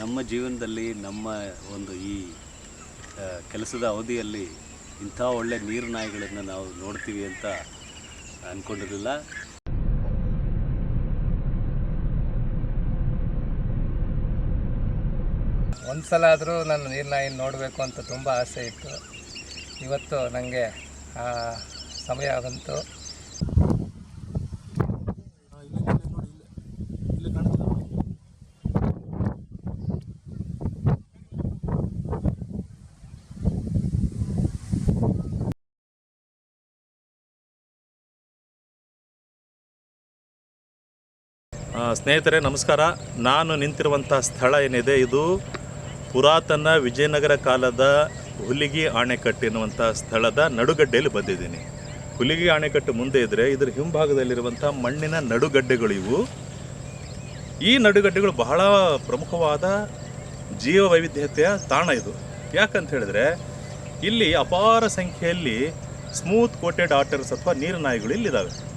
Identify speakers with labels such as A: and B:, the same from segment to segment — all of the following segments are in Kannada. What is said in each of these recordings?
A: ನಮ್ಮ ಜೀವನದಲ್ಲಿ ನಮ್ಮ ಒಂದು ಈ ಕೆಲಸದ ಅವಧಿಯಲ್ಲಿ ಇಂಥ ಒಳ್ಳೆ ನೀರು ನಾಯಿಗಳನ್ನು ನಾವು ನೋಡ್ತೀವಿ ಅಂತ ಅಂದ್ಕೊಂಡಿರಲಿಲ್ಲ
B: ಒಂದು ಸಲ ಆದರೂ ನಾನು ನೀರ್ನಾಯಿ ನೋಡಬೇಕು ಅಂತ ತುಂಬ ಆಸೆ ಇತ್ತು. ಇವತ್ತು ನನಗೆ ಸಮಯ ಬಂತು.
C: ಸ್ನೇಹಿತರೆ, ನಮಸ್ಕಾರ. ನಾನು ನಿಂತಿರುವಂಥ ಸ್ಥಳ ಏನಿದೆ? ಇದು ಪುರಾತನ ವಿಜಯನಗರ ಕಾಲದ ಹುಲಿಗಿ ಅಣೆಕಟ್ಟು ಎನ್ನುವಂಥ ಸ್ಥಳದ ನಡುಗಡ್ಡೆಯಲ್ಲಿ ಬಂದಿದ್ದೀನಿ. ಹುಲಿಗಿ ಅಣೆಕಟ್ಟು ಮುಂದೆ ಇದ್ದರೆ ಇದರ ಹಿಂಭಾಗದಲ್ಲಿರುವಂಥ ಮಣ್ಣಿನ ನಡುಗಡ್ಡೆಗಳು ಇವು. ಈ ನಡುಗಡ್ಡೆಗಳು ಬಹಳ ಪ್ರಮುಖವಾದ ಜೀವ ವೈವಿಧ್ಯತೆಯ ತಾಣ ಇದು. ಯಾಕಂತ ಹೇಳಿದ್ರೆ, ಇಲ್ಲಿ ಅಪಾರ ಸಂಖ್ಯೆಯಲ್ಲಿ ಸ್ಮೂತ್ ಕೋಟೆಡ್ ಆಟರ್ಸ್ ಅಥವಾ ನೀರು ನಾಯಿಗಳು ಇಲ್ಲಿದ್ದಾವೆ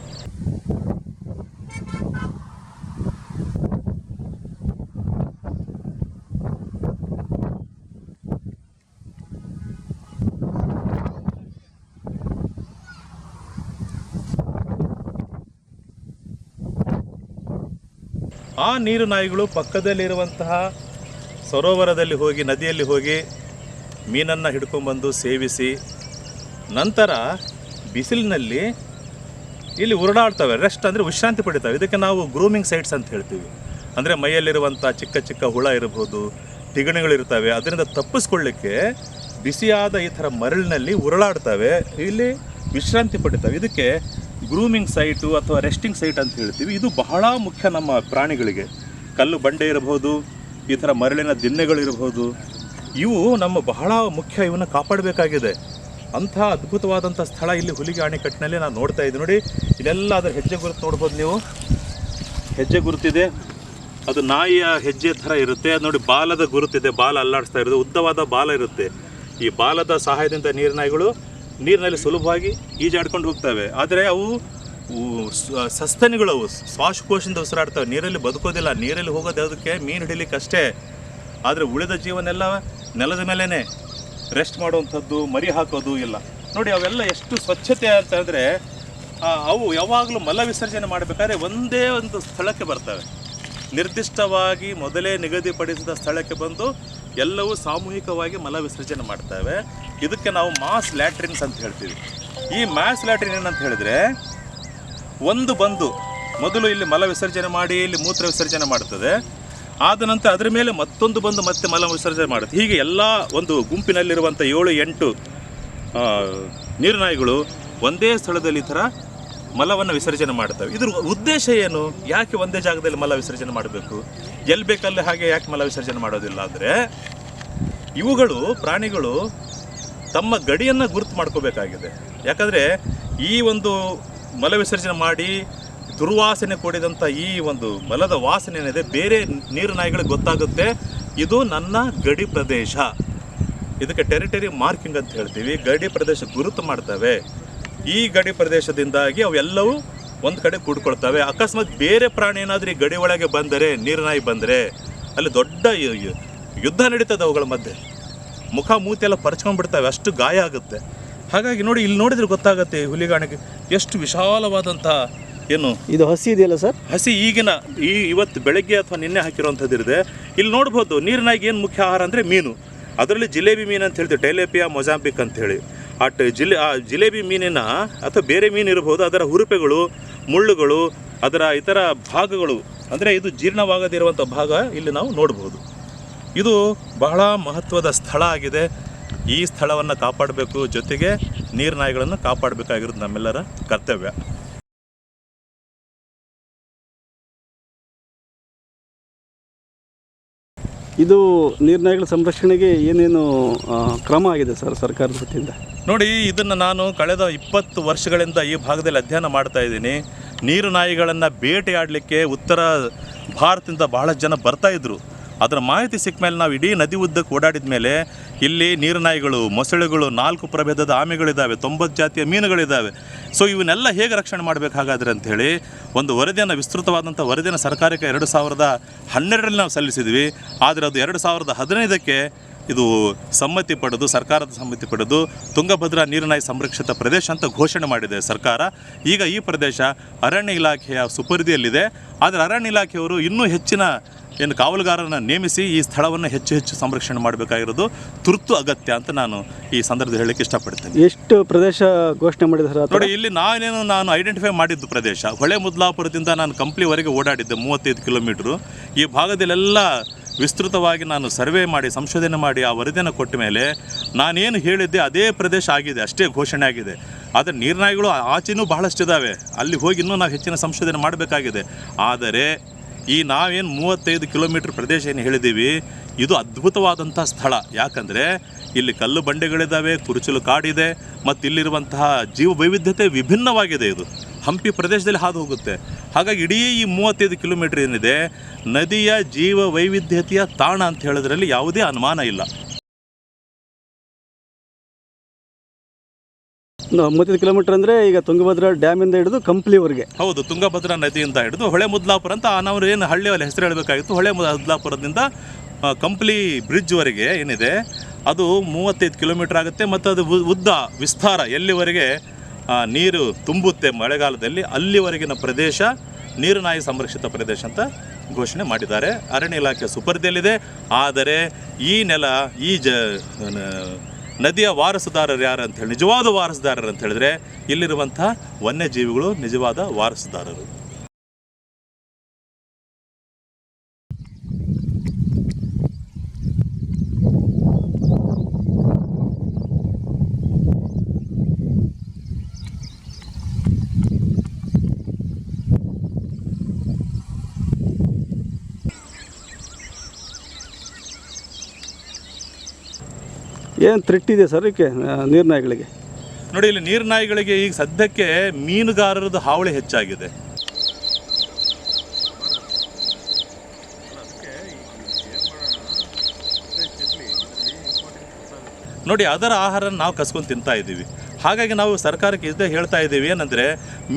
C: ನೀರು ನಾಯಿಗಳು ಪಕ್ಕದಲ್ಲಿರುವಂತಹ ಸರೋವರದಲ್ಲಿ ಹೋಗಿ, ನದಿಯಲ್ಲಿ ಹೋಗಿ ಮೀನನ್ನು ಹಿಡ್ಕೊಂಡ್ಬಂದು ಸೇವಿಸಿ ನಂತರ ಬಿಸಿಲಿನಲ್ಲಿ ಇಲ್ಲಿ ಉರುಳಾಡ್ತವೆ. ರೆಸ್ಟ್ ಅಂದರೆ ವಿಶ್ರಾಂತಿ ಪಡಿತವೆ. ಇದಕ್ಕೆ ನಾವು ಗ್ರೂಮಿಂಗ್ ಸೈಟ್ಸ್ ಅಂತ ಹೇಳ್ತೀವಿ. ಅಂದರೆ ಮೈಯಲ್ಲಿರುವಂಥ ಚಿಕ್ಕ ಚಿಕ್ಕ ಹುಳ ಇರಬಹುದು ತಿಗಣಿಗಳಿರ್ತವೆ ಅದರಿಂದ ತಪ್ಪಿಸ್ಕೊಳ್ಳಿಕ್ಕೆ ಬಿಸಿಯಾದ ಈ ಥರ ಮರಳಿನಲ್ಲಿ ಉರುಳಾಡ್ತವೆ. ಇಲ್ಲಿ ವಿಶ್ರಾಂತಿ ಪಡಿತವೆ. ಇದಕ್ಕೆ ಗ್ರೂಮಿಂಗ್ ಸೈಟು ಅಥವಾ ರೆಸ್ಟಿಂಗ್ ಸೈಟ್ ಅಂತ ಹೇಳ್ತೀವಿ. ಇದು ಬಹಳ ಮುಖ್ಯ ನಮ್ಮ ಪ್ರಾಣಿಗಳಿಗೆ. ಕಲ್ಲು ಬಂಡೆ ಇರಬಹುದು, ಈ ಥರ ಮರಳಿನ ದಿನ್ನೆಗಳಿರಬಹುದು ಇವು ನಮ್ಮ ಬಹಳ ಮುಖ್ಯ ಇವನ್ನ ಕಾಪಾಡಬೇಕಾಗಿದೆ. ಅಂಥ ಅದ್ಭುತವಾದಂಥ ಸ್ಥಳ ಇಲ್ಲಿ ಹುಲಿಗೆ ಅಣೆಕಟ್ಟಿನಲ್ಲಿ ನಾನು ನೋಡ್ತಾ ಇದ್ದೀನಿ. ನೋಡಿ ಇಲ್ಲೆಲ್ಲ ಅದರ ಹೆಜ್ಜೆ ಗುರುತು ನೋಡ್ಬೋದು ನೀವು? ಹೆಜ್ಜೆ ಗುರುತಿದೆ. ಅದು ನಾಯಿಯ ಹೆಜ್ಜೆ ಥರ ಇರುತ್ತೆ. ಅದು ನೋಡಿ, ಬಾಲದ ಗುರುತಿದೆ. ಬಾಲ ಅಲ್ಲಾಡಿಸ್ತಾ ಇರೋದು. ಉದ್ದವಾದ ಬಾಲ ಇರುತ್ತೆ. ಈ ಬಾಲದ ಸಹಾಯದಿಂದ ನೀರು ನಾಯಿಗಳು ನೀರಿನಲ್ಲಿ ಸುಲಭವಾಗಿ ಈಜಾಡ್ಕೊಂಡು ಹೋಗ್ತವೆ. ಆದರೆ ಅವು ಸಸ್ತನಿಗಳವು ಶ್ವಾಸಕೋಶದಿಂದ ಉಸಿರಾಡ್ತವೆ. ನೀರಲ್ಲಿ ಬದುಕೋದಿಲ್ಲ. ನೀರಲ್ಲಿ ಹೋಗೋದು ಅದಕ್ಕೆ ಮೀನು ಹಿಡಿಲಿಕ್ಕೆ ಅಷ್ಟೇ. ಆದರೆ ಉಳಿದ ಜೀವನೆಲ್ಲ ನೆಲದ ಮೇಲೇ ರೆಸ್ಟ್ ಮಾಡುವಂಥದ್ದು, ಮರಿ ಹಾಕೋದು ಇಲ್ಲ. ನೋಡಿ, ಅವೆಲ್ಲ ಎಷ್ಟು ಸ್ವಚ್ಛತೆ ಅಂತ ಅಂದರೆ ಅವು ಯಾವಾಗಲೂ ಮಲ ವಿಸರ್ಜನೆ ಮಾಡಬೇಕಾದ್ರೆ ಒಂದೇ ಒಂದು ಸ್ಥಳಕ್ಕೆ ಬರ್ತವೆ. ನಿರ್ದಿಷ್ಟವಾಗಿ ಮೊದಲೇ ನಿಗದಿಪಡಿಸಿದ ಸ್ಥಳಕ್ಕೆ ಬಂದು ಎಲ್ಲವೂ ಸಾಮೂಹಿಕವಾಗಿ ಮಲ ವಿಸರ್ಜನೆ ಮಾಡ್ತವೆ. ಇದಕ್ಕೆ ನಾವು ಮಾಸ್ ಲ್ಯಾಟ್ರಿನ್ಸ್ ಅಂತ ಹೇಳ್ತೀವಿ. ಈ ಮಾಸ್ ಲ್ಯಾಟ್ರಿನ್ ಏನಂತ ಹೇಳಿದ್ರೆ, ಒಂದು ಬಂದು ಮೊದಲು ಇಲ್ಲಿ ಮಲ ವಿಸರ್ಜನೆ ಮಾಡಿ, ಇಲ್ಲಿ ಮೂತ್ರ ವಿಸರ್ಜನೆ ಮಾಡ್ತದೆ. ಆದ ನಂತರ ಅದರ ಮೇಲೆ ಮತ್ತೊಂದು ಬಂದು ಮತ್ತೆ ಮಲ ವಿಸರ್ಜನೆ ಮಾಡುತ್ತೆ. ಹೀಗೆ ಎಲ್ಲ ಒಂದು ಗುಂಪಿನಲ್ಲಿರುವಂಥ ಏಳು, ಎಂಟು ನೀರುನಾಯಿಗಳು ಒಂದೇ ಸ್ಥಳದಲ್ಲಿ ಈ ಥರ ಮಲವನ್ನು ವಿಸರ್ಜನೆ ಮಾಡ್ತವೆ ಇದ್ರ ಉದ್ದೇಶ ಏನು? ಯಾಕೆ ಒಂದೇ ಜಾಗದಲ್ಲಿ ಮಲ ವಿಸರ್ಜನೆ ಮಾಡಬೇಕು? ಎಲ್ಲಿ ಬೇಕಲ್ಲಿ ಹಾಗೆ ಯಾಕೆ ಮಲ ವಿಸರ್ಜನೆ ಮಾಡೋದಿಲ್ಲ ಅಂದರೆ, ಇವುಗಳು ಪ್ರಾಣಿಗಳು ತಮ್ಮ ಗಡಿಯನ್ನು ಗುರುತು ಮಾಡ್ಕೋಬೇಕಾಗಿದೆ. ಯಾಕಂದರೆ ಈ ಒಂದು ಮಲ ವಿಸರ್ಜನೆ ಮಾಡಿ ದುರ್ವಾಸನೆ ಕೂಡಿದಂಥ ಈ ಒಂದು ಮಲದ ವಾಸನೆ ಏನಿದೆ, ಬೇರೆ ನೀರು ನಾಯಿಗಳಿಗೆ ಗೊತ್ತಾಗುತ್ತೆ, ಇದು ನನ್ನ ಗಡಿ ಪ್ರದೇಶ. ಇದಕ್ಕೆ ಟೆರಿಟರಿ ಮಾರ್ಕಿಂಗ್ ಅಂತ ಹೇಳ್ತೀವಿ. ಗಡಿ ಪ್ರದೇಶ ಗುರುತು ಮಾಡ್ತವೆ. ಈ ಗಡಿ ಪ್ರದೇಶದಿಂದಾಗಿ ಅವೆಲ್ಲವೂ ಒಂದು ಕಡೆ ಕೂಡ್ಕೊಳ್ತವೆ. ಅಕಸ್ಮಾತ್ ಬೇರೆ ಪ್ರಾಣಿ ಏನಾದರೂ ಈ ಗಡಿ ಒಳಗೆ ಬಂದರೆ ನೀರಿನಾಯಿ ಬಂದರೆ ಅಲ್ಲಿ ದೊಡ್ಡ ಯುದ್ಧ ನಡೀತದೆ ಅವುಗಳ ಮಧ್ಯೆ. ಮುಖ ಮೂತಿ ಎಲ್ಲ ಪರ್ಚ್ಕೊಂಡ್ಬಿಡ್ತವೆ ಅಷ್ಟು ಗಾಯ ಆಗುತ್ತೆ. ಹಾಗಾಗಿ ನೋಡಿ ಇಲ್ಲಿ ನೋಡಿದ್ರೆ ಗೊತ್ತಾಗುತ್ತೆ ಹುಲಿಗಾಣಿಗೆ ಎಷ್ಟು ವಿಶಾಲವಾದಂಥ ಏನು
D: ಇದು ಹಸಿ ಇದೆಯಲ್ಲ ಸರ್?
C: ಹಸಿ ಈಗಿನ ಈ ಇವತ್ತು ಬೆಳಗ್ಗೆ ಅಥವಾ ನಿನ್ನೆ ಹಾಕಿರುವಂಥದ್ದು ಇರುತ್ತೆ. ಇಲ್ಲಿ ನೋಡ್ಬೋದು ನೀರಿನಾಗಿ ಏನು ಮುಖ್ಯ ಆಹಾರ ಅಂದರೆ ಮೀನು. ಅದರಲ್ಲಿ ಜಿಲೇಬಿ ಮೀನು ಅಂತ ಹೇಳ್ತೀವಿ ಟೈಲೇಪಿಯಾ ಮೊಜಾಂಬಿಕ್ ಅಂತ ಹೇಳಿ. ಆ ಜಿಲೆ, ಆ ಜಿಲೇಬಿ ಮೀನಿನ ಅಥವಾ ಬೇರೆ ಮೀನು ಇರಬಹುದು ಅದರ ಹುರುಪೆಗಳು, ಮುಳ್ಳುಗಳು, ಅದರ ಇತರ ಭಾಗಗಳು, ಅಂದರೆ ಇದು ಜೀರ್ಣವಾಗದಿರುವಂಥ ಭಾಗ ಇಲ್ಲಿ ನಾವು ನೋಡಬಹುದು ಇದು ಬಹಳ ಮಹತ್ವದ ಸ್ಥಳ ಆಗಿದೆ. ಈ ಸ್ಥಳವನ್ನು ಕಾಪಾಡಬೇಕು, ಜೊತೆಗೆ ನೀರು ನಾಯಿಗಳನ್ನು ಕಾಪಾಡಬೇಕಾಗಿರೋದು ನಮ್ಮೆಲ್ಲರ ಕರ್ತವ್ಯ.
D: ಇದು ನೀರ್ನಾಯಿಗಳ ಸಂರಕ್ಷಣೆಗೆ ಏನೇನು ಕ್ರಮ ಆಗಿದೆ ಸರ್ ಸರ್ಕಾರದ ವತಿಯಿಂದ?
C: ನೋಡಿ, ಇದನ್ನು ನಾನು ಕಳೆದ ಇಪ್ಪತ್ತು ವರ್ಷಗಳಿಂದ ಈ ಭಾಗದಲ್ಲಿ ಅಧ್ಯಯನ ಮಾಡ್ತಾ ಇದ್ದೀನಿ. ನೀರು ನಾಯಿಗಳನ್ನು ಬೇಟೆಯಾಡಲಿಕ್ಕೆ ಉತ್ತರ ಭಾರತದಿಂದ ಬಹಳ ಜನ ಬರ್ತಾ ಇದ್ರು. ಅದರ ಮಾಹಿತಿ ಸಿಕ್ಕ ಮೇಲೆ ನಾವು ಇಡೀ ನದಿ ಉದ್ದಕ್ಕೆ ಓಡಾಡಿದ ಮೇಲೆ ಇಲ್ಲಿ ನೀರಿನಾಯಿಗಳು, ಮೊಸಳೆಗಳು, ನಾಲ್ಕು ಪ್ರಭೇದದ ಆಮೆಗಳಿದ್ದಾವೆ ತೊಂಬತ್ತು ಜಾತಿಯ ಮೀನುಗಳಿದ್ದಾವೆ ಸೊ ಇವನ್ನೆಲ್ಲ ಹೇಗೆ ರಕ್ಷಣೆ ಮಾಡಬೇಕಾಗಾದ್ರೆ ಅಂಥೇಳಿ ಒಂದು ವರದಿಯನ್ನು ವಿಸ್ತೃತವಾದಂಥ ವರದಿಯನ್ನು ಸರ್ಕಾರಕ್ಕೆ ಎರಡು ಸಾವಿರದ ಹನ್ನೆರಡರಲ್ಲಿ ನಾವು ಸಲ್ಲಿಸಿದ್ವಿ. ಆದರೆ ಅದು ಎರಡು ಸಾವಿರದ ಹದಿನೈದಕ್ಕೆ ಇದು ಸಮ್ಮತಿ ಪಡೆದು, ಸರ್ಕಾರದ ಸಮ್ಮತಿ ಪಡೆದು ತುಂಗಭದ್ರಾ ನೀರಿನಾಯಿ ಸಂರಕ್ಷಿತ ಪ್ರದೇಶ ಅಂತ ಘೋಷಣೆ ಮಾಡಿದೆ ಸರ್ಕಾರ. ಈಗ ಈ ಪ್ರದೇಶ ಅರಣ್ಯ ಇಲಾಖೆಯ ಸುಪರಿಧಿಯಲ್ಲಿದೆ ಆದರೆ ಅರಣ್ಯ ಇಲಾಖೆಯವರು ಇನ್ನೂ ಹೆಚ್ಚಿನ ಏನು ಕಾವಲುಗಾರರನ್ನು ನೇಮಿಸಿ ಈ ಸ್ಥಳವನ್ನು ಹೆಚ್ಚು ಹೆಚ್ಚು ಸಂರಕ್ಷಣೆ ಮಾಡಬೇಕಾಗಿರೋದು ತುರ್ತು ಅಗತ್ಯ ಅಂತ ನಾನು ಈ ಸಂದರ್ಭದಲ್ಲಿ ಹೇಳಕ್ಕೆ ಇಷ್ಟಪಡ್ತೇನೆ.
D: ಎಷ್ಟು ಪ್ರದೇಶ ಘೋಷಣೆ ಮಾಡಿದ
C: ನೋಡಿ ಇಲ್ಲಿ ನಾನೇನು ನಾನು ಐಡೆಂಟಿಫೈ ಮಾಡಿದ್ದು ಪ್ರದೇಶ. ಹೊಳೆ ಮುದ್ಲಾಪುರದಿಂದ ನಾನು ಕಂಪ್ಲಿವರೆಗೆ ಓಡಾಡಿದ್ದೆ ಮೂವತ್ತೈದು ಕಿಲೋಮೀಟ್ರು. ಈ ಭಾಗದಲ್ಲೆಲ್ಲ ವಿಸ್ತೃತವಾಗಿ ನಾನು ಸರ್ವೆ ಮಾಡಿ ಸಂಶೋಧನೆ ಮಾಡಿ ಆ ವರದಿಯನ್ನು ಕೊಟ್ಟ ಮೇಲೆ ನಾನೇನು ಹೇಳಿದ್ದೆ ಅದೇ ಪ್ರದೇಶ ಆಗಿದೆ ಅಷ್ಟೇ ಘೋಷಣೆ ಆಗಿದೆ. ಆದರೆ ನೀರ್ನಾಯಿಗಳು ಆಚೆನೂ ಬಹಳಷ್ಟಿದ್ದಾವೆ ಅಲ್ಲಿ ಹೋಗಿ ಇನ್ನೂ ನಾವು ಹೆಚ್ಚಿನ ಸಂಶೋಧನೆ ಮಾಡಬೇಕಾಗಿದೆ. ಆದರೆ ಈ ನಾವೇನು ಮೂವತ್ತೈದು ಕಿಲೋಮೀಟ್ರ್ ಪ್ರದೇಶ ಏನು ಹೇಳಿದ್ದೀವಿ, ಇದು ಅದ್ಭುತವಾದಂಥ ಸ್ಥಳ. ಯಾಕಂದರೆ ಇಲ್ಲಿ ಕಲ್ಲು ಬಂಡೆಗಳಿದ್ದಾವೆ ಕುರುಚಲು ಕಾಡಿದೆ, ಮತ್ತು ಇಲ್ಲಿರುವಂತಹ ಜೀವ ವೈವಿಧ್ಯತೆ ವಿಭಿನ್ನವಾಗಿದೆ ಇದು. ಹಂಪಿ ಪ್ರದೇಶದಲ್ಲಿ ಹಾದು ಹೋಗುತ್ತೆ. ಹಾಗಾಗಿ ಇಡೀ ಈ ಮೂವತ್ತೈದು ಕಿಲೋಮೀಟ್ರ್ ಏನಿದೆ, ನದಿಯ ಜೀವ ವೈವಿಧ್ಯತೆಯ ತಾಣ ಅಂತ ಹೇಳೋದ್ರಲ್ಲಿ ಯಾವುದೇ ಅನುಮಾನ ಇಲ್ಲ.
D: ಮೂವತ್ತೈದು ಕಿಲೋಮೀಟರ್ ಅಂದರೆ ಈಗ ತುಂಗಭದ್ರಾ ಡ್ಯಾಮಿಂದ ಹಿಡಿದು ಕಂಪ್ಲಿವರೆಗೆ.
C: ಹೌದು, ತುಂಗಭದ್ರಾ ನದಿಯಿಂದ ಹಿಡಿದು ಹೊಳೆ ಮುದ್ಲಾಪುರ ಅಂತ ನಾವು ಏನು ಹಳ್ಳಿಯಲ್ಲಿ ಹೆಸರು ಹೇಳಬೇಕಾಗಿತ್ತು. ಹೊಳೆ ಮುದ್ಲಾಪುರದಿಂದ ಕಂಪ್ಲಿ ಬ್ರಿಡ್ಜ್ವರೆಗೆ ಏನಿದೆ, ಅದು ಮೂವತ್ತೈದು ಕಿಲೋಮೀಟರ್ ಆಗುತ್ತೆ ಮತ್ತು ಅದು ಉದ್ದ ವಿಸ್ತಾರ ಎಲ್ಲಿವರೆಗೆ ನೀರು ತುಂಬುತ್ತೆ ಮಳೆಗಾಲದಲ್ಲಿ, ಅಲ್ಲಿವರೆಗಿನ ಪ್ರದೇಶ, ನೀರುನಾಯಿ ಸಂರಕ್ಷಿತ ಪ್ರದೇಶ ಅಂತ ಘೋಷಣೆ ಮಾಡಿದ್ದಾರೆ. ಅರಣ್ಯ ಇಲಾಖೆ ಸುಪರ್ದಿಯಲ್ಲಿದೆ. ಆದರೆ ಈ ನೆಲ, ಈ ಜ ನದಿಯ ವಾರಸುದಾರರು ಯಾರು ಅಂತ ಹೇಳಿ ನಿಜವಾದ ವಾರಸುದಾರರು ಅಂತ ಹೇಳಿದ್ರೆ ಇಲ್ಲಿರುವಂಥ ವನ್ಯಜೀವಿಗಳು ನಿಜವಾದ ವಾರಸುದಾರರು.
D: ಏನು ಥ್ರೆಟ್ ಇದೆ ಸರ್ ಇದಕ್ಕೆ ನೀರ್ನಾಯಿಗಳಿಗೆ
C: ನೋಡಿ, ಇಲ್ಲಿ ನೀರ್ನಾಯಿಗಳಿಗೆ ಈಗ ಸದ್ಯಕ್ಕೆ ಮೀನುಗಾರರದ್ದು ಹಾವಳಿ ಹೆಚ್ಚಾಗಿದೆ. ನೋಡಿ, ಅದರ ಆಹಾರ ನಾವು ಕಸ್ಕೊಂಡು ತಿಂತಾ ಇದ್ದೀವಿ. ಹಾಗಾಗಿ ನಾವು ಸರ್ಕಾರಕ್ಕೆ ಇದ್ದೇ ಹೇಳ್ತಾ ಇದ್ದೀವಿ, ಏನಂದರೆ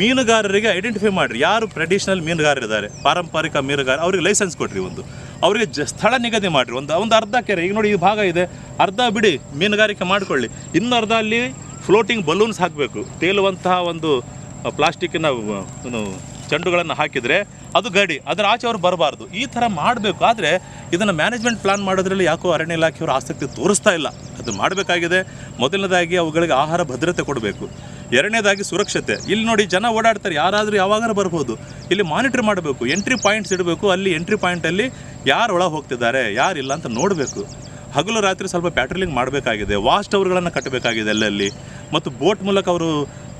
C: ಮೀನುಗಾರರಿಗೆ ಐಡೆಂಟಿಫೈ ಮಾಡಿರಿ. ಯಾರು ಟ್ರೆಡಿಷನಲ್ ಮೀನುಗಾರರಿದ್ದಾರೆ, ಪಾರಂಪರಿಕ ಮೀನುಗಾರ, ಅವ್ರಿಗೆ ಲೈಸೆನ್ಸ್ ಕೊಡ್ರಿ ಒಂದು. ಅವರಿಗೆ ಜ ಸ್ಥಳ ನಿಗದಿ ಮಾಡಿರಿ. ಒಂದು ಒಂದು ಅರ್ಧ ಕೆರೆ. ಈಗ ನೋಡಿ ಈ ಭಾಗ ಇದೆ. ಅರ್ಧ ಬಿಡಿ ಮೀನುಗಾರಿಕೆ ಮಾಡಿಕೊಳ್ಳಿ. ಇನ್ನು ಅರ್ಧ ಅಲ್ಲಿ ಫ್ಲೋಟಿಂಗ್ ಬಲೂನ್ಸ್ ಹಾಕಬೇಕು. ತೇಲುವಂತಹ ಒಂದು ಪ್ಲಾಸ್ಟಿಕ್ಕಿನ ಚೆಂಡುಗಳನ್ನು ಹಾಕಿದರೆ ಅದು ಗಡಿ. ಅದರ ಆಚೆ ಅವರು ಬರಬಾರ್ದು. ಈ ಥರ ಮಾಡಬೇಕು. ಆದರೆ ಇದನ್ನು ಮ್ಯಾನೇಜ್ಮೆಂಟ್ ಪ್ಲಾನ್ ಮಾಡೋದ್ರಲ್ಲಿ ಯಾಕೋ ಅರಣ್ಯ ಇಲಾಖೆಯವರು ಆಸಕ್ತಿ ತೋರಿಸ್ತಾ ಇಲ್ಲ. ಅದು ಮಾಡಬೇಕಾಗಿದೆ. ಮೊದಲನೇದಾಗಿ ಅವುಗಳಿಗೆ ಆಹಾರ ಭದ್ರತೆ ಕೊಡಬೇಕು. ಎರಡನೇದಾಗಿ ಸುರಕ್ಷತೆ. ಇಲ್ಲಿ ನೋಡಿ ಜನ ಓಡಾಡ್ತಾರೆ, ಯಾರಾದರೂ ಯಾವಾಗಲೂ ಬರ್ಬೋದು. ಇಲ್ಲಿ ಮಾನಿಟರ್ ಮಾಡಬೇಕು ಎಂಟ್ರಿ ಪಾಯಿಂಟ್ಸ್ ಇಡಬೇಕು, ಅಲ್ಲಿ ಎಂಟ್ರಿ ಪಾಯಿಂಟಲ್ಲಿ ಯಾರು ಒಳ ಹೋಗ್ತಿದ್ದಾರೆ ಯಾರಿಲ್ಲ ಅಂತ ನೋಡಬೇಕು. ಹಗಲು ರಾತ್ರಿ ಸ್ವಲ್ಪ ಪ್ಯಾಟ್ರೋಲಿಂಗ್ ಮಾಡಬೇಕಾಗಿದೆ ವಾಚ್ ಟವರ್ಗಳನ್ನು ಕಟ್ಟಬೇಕಾಗಿದೆ ಅಲ್ಲಲ್ಲಿ. ಮತ್ತು ಬೋಟ್ ಮೂಲಕ ಅವರು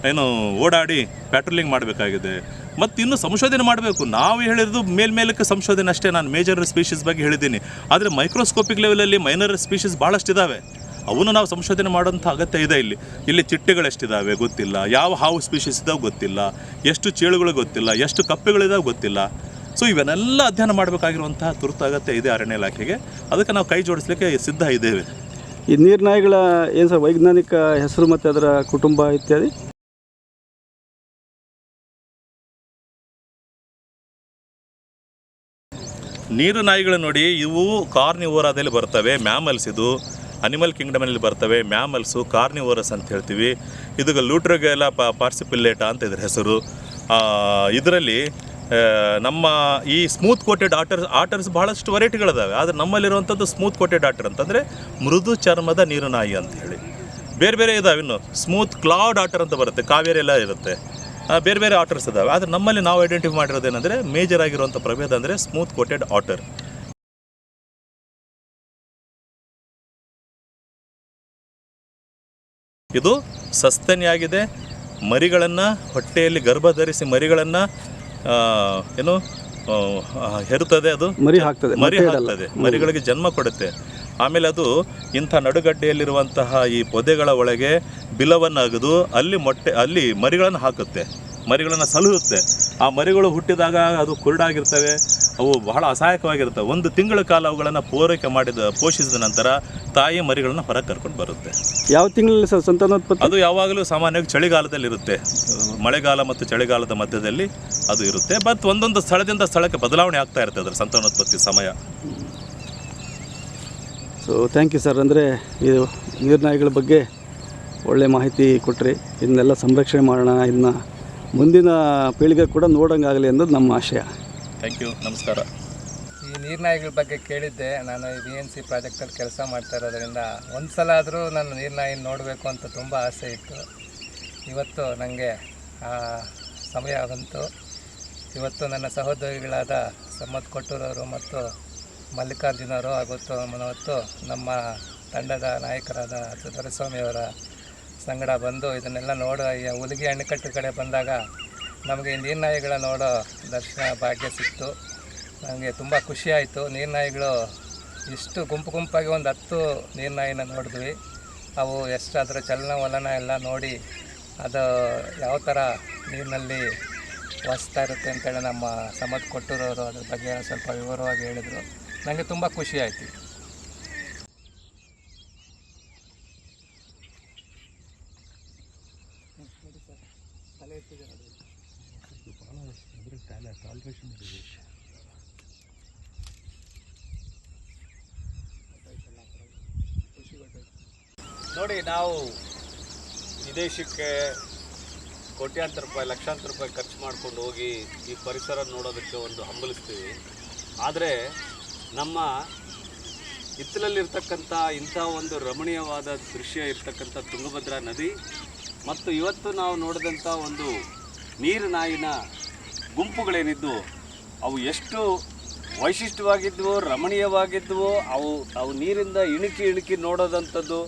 C: ಏನು ಓಡಾಡಿ ಪ್ಯಾಟ್ರೋಲಿಂಗ್ ಮಾಡಬೇಕಾಗಿದೆ. ಮತ್ತು ಇನ್ನು ಸಂಶೋಧನೆ ಮಾಡಬೇಕು. ನಾವು ಹೇಳಿರೋದು ಮೇಲ್ಮೇಲಕ್ಕೆ ಸಂಶೋಧನೆ ಅಷ್ಟೇ. ನಾನು ಮೇಜರ್ ಸ್ಪೀಷೀಸ್ ಬಗ್ಗೆ ಹೇಳಿದ್ದೀನಿ. ಆದರೆ ಮೈಕ್ರೋಸ್ಕೋಪಿಕ್ ಲೆವೆಲಲ್ಲಿ ಮೈನರ್ ಸ್ಪೀಷೀಸ್ ಭಾಳಷ್ಟಿದ್ದಾವೆ ಅವನ್ನು ನಾವು ಸಂಶೋಧನೆ ಮಾಡೋಂಥ ಅಗತ್ಯ ಇದೆ ಇಲ್ಲಿ. ಇಲ್ಲಿ ಚಿಟ್ಟೆಗಳು ಎಷ್ಟಿದ್ದಾವೆ ಗೊತ್ತಿಲ್ಲ. ಯಾವ ಹಾವು ಸ್ಪೀಷೀಸ್ ಇದಾವೆ ಗೊತ್ತಿಲ್ಲ. ಎಷ್ಟು ಚೇಳುಗಳು ಗೊತ್ತಿಲ್ಲ. ಎಷ್ಟು ಕಪ್ಪೆಗಳಿದಾವೆ ಗೊತ್ತಿಲ್ಲ. ಸೊ ಇವನ್ನೆಲ್ಲ ಅಧ್ಯಯನ ಮಾಡಬೇಕಾಗಿರುವಂತಹ ತುರ್ತು ಅಗತ್ಯ ಇದೆ ಅರಣ್ಯ ಇಲಾಖೆಗೆ. ಅದಕ್ಕೆ ನಾವು ಕೈ ಜೋಡಿಸ್ಲಿಕ್ಕೆ ಸಿದ್ಧ ಇದ್ದೇವೆ.
D: ಈ ನೀರ್ನಾಯಿಗಳ ಏನು ಸರ್ ವೈಜ್ಞಾನಿಕ ಹೆಸರು ಮತ್ತು ಅದರ ಕುಟುಂಬ ಇತ್ಯಾದಿ?
C: ನೀರು ನಾಯಿಗಳು ನೋಡಿ ಇವು ಕಾರ್ನಿವೋರಾದಲ್ಲಿ ಬರ್ತವೆ ಮ್ಯಾಮಲ್ಸ್ ಇದು. ಅನಿಮಲ್ ಕಿಂಗ್ಡಮಲ್ಲಿ ಬರ್ತವೆ, ಮ್ಯಾಮಲ್ಸು, ಕಾರ್ನಿವೋರಸ್ ಅಂತ ಹೇಳ್ತೀವಿ. ಇದು ಲೂಟ್ರಗೆಲ್ಲ ಪ ಪಾರ್ಸಿಪಿಲ್ಲೇಟ ಅಂತ ಇದ್ರ ಹೆಸರು. ಇದರಲ್ಲಿ ನಮ್ಮ ಈ ಸ್ಮೂತ್ ಕೋಟೆಡ್ ಆಟರ್ಸ್ ಆಟರ್ಸ್ ಬಹಳಷ್ಟು ವೆರೈಟಿಗಳಿದಾವೆ. ಆದರೆ ನಮ್ಮಲ್ಲಿರುವಂಥದ್ದು ಸ್ಮೂತ್ ಕೋಟೆಡ್ ಆಟರ್ ಅಂತಂದರೆ ಮೃದು ಚರ್ಮದ ನೀರು ನಾಯಿ ಅಂತ ಹೇಳಿ. ಬೇರೆ ಬೇರೆ ಇದಾವೆ ಇನ್ನು. ಸ್ಮೂತ್ ಕ್ಲೌಡ್ ಆಟರ್ ಅಂತ ಬರುತ್ತೆ, ಕಾವೇರಿ ಎಲ್ಲ ಇರುತ್ತೆ. ಬೇರೆ ಬೇರೆ ಆಟರ್ಸ್ ಇದಾವೆ. ಆದರೆ ನಮ್ಮಲ್ಲಿ ನಾವು ಐಡೆಂಟಿಫೈ ಮಾಡಿರೋದೇನೆಂದರೆ ಮೇಜರ್ ಆಗಿರುವಂಥ ಪ್ರಭೇದ ಅಂದರೆ ಸ್ಮೂತ್ ಕೋಟೆಡ್ ಆಟರ್. ಇದು ಸಸ್ತನಿಯಾಗಿದೆ. ಮರಿಗಳನ್ನು ಹೊಟ್ಟೆಯಲ್ಲಿ ಗರ್ಭ ಧರಿಸಿ ಮರಿಗಳನ್ನು ಏನು ಹೆರುತ್ತದೆ ಅದು?
D: ಮರಿ ಹಾಕ್ತದೆ
C: ಮರಿ ಹಾಕ್ತದೆ. ಮರಿಗಳಿಗೆ ಜನ್ಮ ಕೊಡುತ್ತೆ. ಆಮೇಲೆ ಅದು ಇಂಥ ನಡುಗಡ್ಡೆಯಲ್ಲಿರುವಂತಹ ಈ ಪೊದೆಗಳ ಒಳಗೆ ಬಿಲವನ್ನು ಅಗೆದು ಅಲ್ಲಿ ಮೊಟ್ಟೆ ಅಲ್ಲಿ ಮರಿಗಳನ್ನು ಹಾಕುತ್ತೆ. ಮರಿಗಳನ್ನು ಸಲಹುತ್ತೆ. ಆ ಮರಿಗಳು ಹುಟ್ಟಿದಾಗ ಅದು ಕುರುಡಾಗಿರ್ತವೆ. ಅವು ಬಹಳ ಅಸಹಾಯಕವಾಗಿರ್ತವೆ ಒಂದು ತಿಂಗಳ ಕಾಲ ಅವುಗಳನ್ನು ಪೂರೈಕೆ ಮಾಡಿದ ಪೋಷಿಸಿದ ನಂತರ ತಾಯಿ ಮರಿಗಳನ್ನು ಹೊರಗೆ ಕರ್ಕೊಂಡು ಬರುತ್ತೆ.
D: ಯಾವ ತಿಂಗಳಲ್ಲಿ ಸರ್ ಸಂತಾನೋತ್ಪತ್ತಿ
C: ಅದು ಯಾವಾಗಲೂ ಸಾಮಾನ್ಯವಾಗಿ ಚಳಿಗಾಲದಲ್ಲಿ ಇರುತ್ತೆ. ಮಳೆಗಾಲ ಮತ್ತು ಚಳಿಗಾಲದ ಮಧ್ಯದಲ್ಲಿ ಅದು ಇರುತ್ತೆ. ಬಟ್ ಒಂದೊಂದು ಸ್ಥಳದಿಂದ ಸ್ಥಳಕ್ಕೆ ಬದಲಾವಣೆ ಆಗ್ತಾ ಇರುತ್ತೆ ಅದರ ಸಂತಾನೋತ್ಪತ್ತಿ ಸಮಯ.
D: ಸೊ ಥ್ಯಾಂಕ್ ಯು ಸರ್ ಅಂದರೆ ಇದು ನೀರ್ನಾಯಿಗಳ ಬಗ್ಗೆ ಒಳ್ಳೆ ಮಾಹಿತಿ ಕೊಟ್ಟರೆ ಇದನ್ನೆಲ್ಲ ಸಂರಕ್ಷಣೆ ಮಾಡೋಣ. ಇದನ್ನ ಮುಂದಿನ ಪೀಳಿಗೆ ಕೂಡ ನೋಡೋಂಗಾಗಲಿ ಅನ್ನೋದು ನಮ್ಮ ಆಶಯ.
C: ಥ್ಯಾಂಕ್ ಯು ನಮಸ್ಕಾರ.
B: ಈ ನೀರ್ನಾಯಿಗಳ ಬಗ್ಗೆ ಕೇಳಿದ್ದೆ. ನಾನು ಬಿ ಎನ್ ಸಿ ಪ್ರಾಜೆಕ್ಟಲ್ಲಿ ಕೆಲಸ ಮಾಡ್ತಾ ಇರೋದ್ರಿಂದ ಒಂದು ಸಲ ಆದರೂ ನಾನು ನೀರ್ನಾಯಿನ ನೋಡಬೇಕು ಅಂತ ತುಂಬ ಆಸೆ ಇತ್ತು. ಇವತ್ತು ನನಗೆ ಆ ಸಮಯ ಬಂತು. ಇವತ್ತು ನನ್ನ ಸಹೋದ್ಯೋಗಿಗಳಾದ ಸಮ್ಮತ್ ಕೊಟ್ಟೂರವರು ಮತ್ತು ಮಲ್ಲಿಕಾರ್ಜುನವರು ಹಾಗೂ ಮನವತ್ತು ನಮ್ಮ ತಂಡದ ನಾಯಕರಾದ ದೊರೆಸ್ವಾಮಿಯವರ ಸಂಗಡ ಬಂದು ಇದನ್ನೆಲ್ಲ ನೋಡಿ ಈ ಹುಲಿಗೆ ಅಣೆಕಟ್ಟು ಕಡೆ ಬಂದಾಗ ನಮಗೆ ನೀರು ನಾಯಿಗಳ ನೋಡೋ ದರ್ಶನ ಭಾಗ್ಯ ಸಿಕ್ತು. ನನಗೆ ತುಂಬ ಖುಷಿ ಆಯಿತು. ನೀರ್ನಾಯಿಗಳು ಇಷ್ಟು ಗುಂಪು ಗುಂಪಾಗಿ ಒಂದು ಹತ್ತು ನೀರ್ನಾಯಿನ ನೋಡಿದ್ವಿ. ಅವು ಎಷ್ಟು ಅದರ ಚಲನವಲನ ಎಲ್ಲ ನೋಡಿ ಅದು ಯಾವ ಥರ ನೀರಿನಲ್ಲಿ ವಾಸಿಸ್ತಾ ಇರುತ್ತೆ ಅಂತೇಳಿ ನಮ್ಮ ಸಮದ್ ಕೊಟ್ಟಿರೋರು ಅದ್ರ ಬಗ್ಗೆ ಸ್ವಲ್ಪ ವಿವರವಾಗಿ ಹೇಳಿದರು. ನನಗೆ ತುಂಬ
A: ನೋಡಿ, ನಾವು ವಿದೇಶಕ್ಕೆ ಕೋಟ್ಯಾಂತರ ರೂಪಾಯಿ, ಲಕ್ಷಾಂತರ ರೂಪಾಯಿ ಖರ್ಚು ಮಾಡ್ಕೊಂಡು ಹೋಗಿ ಈ ಪರಿಸರ ನೋಡೋದಕ್ಕೆ ಒಂದು ಹಂಬಲಿಸ್ತೀವಿ. ಆದರೆ ನಮ್ಮ ಹಿತ್ತಲಲ್ಲಿರ್ತಕ್ಕಂಥ ಇಂಥ ಒಂದು ರಮಣೀಯವಾದ ದೃಶ್ಯ ಇರ್ತಕ್ಕಂಥ ತುಂಗಭದ್ರಾ ನದಿ ಮತ್ತು ಇವತ್ತು ನಾವು ನೋಡಿದಂಥ ಒಂದು ನೀರು ನಾಯಿನ ಗುಂಪುಗಳೇನಿದ್ದು ಅವು ಎಷ್ಟು ವೈಶಿಷ್ಟ್ಯವಾಗಿದ್ವು, ರಮಣೀಯವಾಗಿದ್ವು, ಅವು ಅವು ನೀರಿಂದ ಇಣುಕಿ ಇಣುಕಿ ನೋಡೋದಂಥದ್ದು,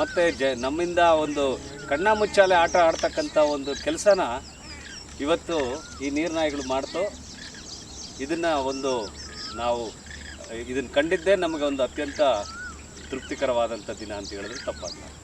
A: ಮತ್ತು ಜ, ನಮ್ಮಿಂದ ಒಂದು ಕಣ್ಣ ಮುಚ್ಚಾಲೆ ಆಟ ಆಡ್ತಕ್ಕಂಥ ಒಂದು ಕೆಲಸನ ಇವತ್ತು ಈ ನೀರ್ನಾಯಿಗಳು ಮಾಡ್ತು, ಇದನ್ನು ಒಂದು ನಾವು ಇದನ್ನು ಕಂಡಿದ್ದೇ ನಮಗೆ ಒಂದು ಅತ್ಯಂತ ತೃಪ್ತಿಕರವಾದಂಥ ದಿನ ಅಂತ ಹೇಳಿದ್ರೆ ತಪ್ಪಾಗಲ್ಲ